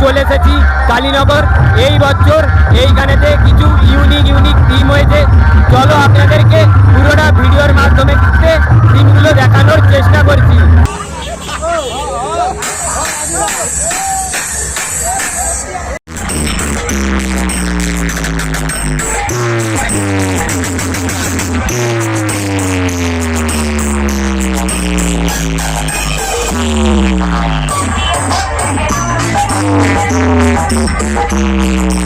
চলে এসেছি কালীনগর। এই বছর এইখানেতে কিছু ইউনিক ইউনিক টিম হয়েছে। চলো আপনাদেরকে পুরোটা ভিডিওর মাধ্যমে টিমগুলো দেখানোর চেষ্টা করছি। Música